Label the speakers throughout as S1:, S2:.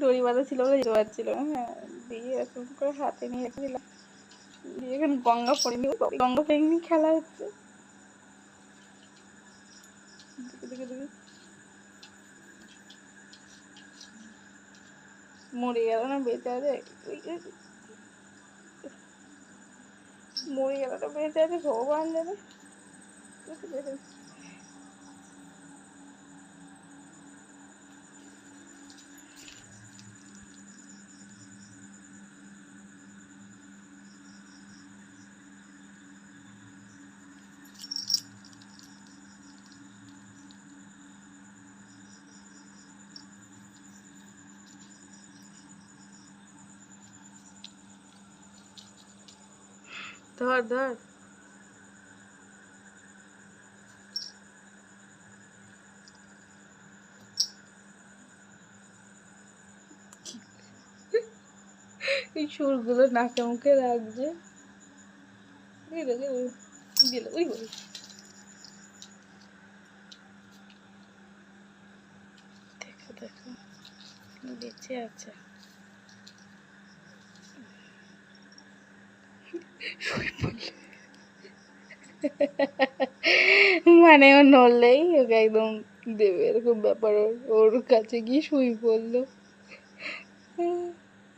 S1: দড়ি বাঁধা ছিল হ্যাঁ করে হাতে নিয়ে দিয়ে গঙ্গা পড়িনি গঙ্গা পড়িনি খেলা হচ্ছে মরে গেল না বেঁচে আছে মরে গেল। তো বেঁচে আছে ভগবান জানে। ধর ধর। এই সুরগুলো নাকে মুখে ওই দেখো দেখো। বেঁচে আছে। মানে ও নড়লেই ওকে একদম দেবে, এরকম ব্যাপার ওর কাছে গিয়ে শুই পড়ল।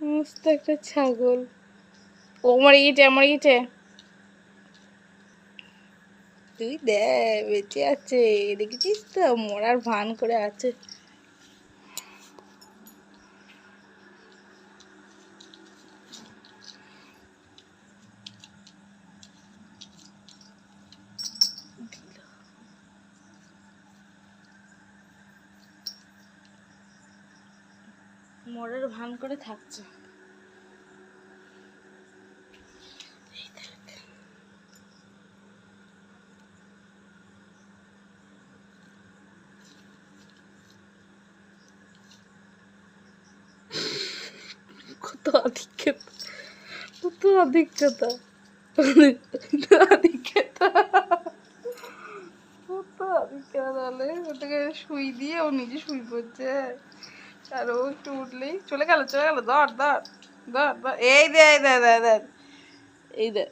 S1: মস্ত একটা ছাগল। ও মরে গেছে মরে গেছে। তুই দেখ, বেঁচে আছে, দেখেছিস তো? মরার ভান করে আছে। মরার ভান করে থাকছে। কত আধিক্যতা কত আধিক্যতা কত শুই দিয়ে ও নিজে শুই পড়ছে আর ও একটু উঠলেই চলে গেল চলে গেল, ধর ধর ধর ধর। এই দে এই দে এই দে এই দে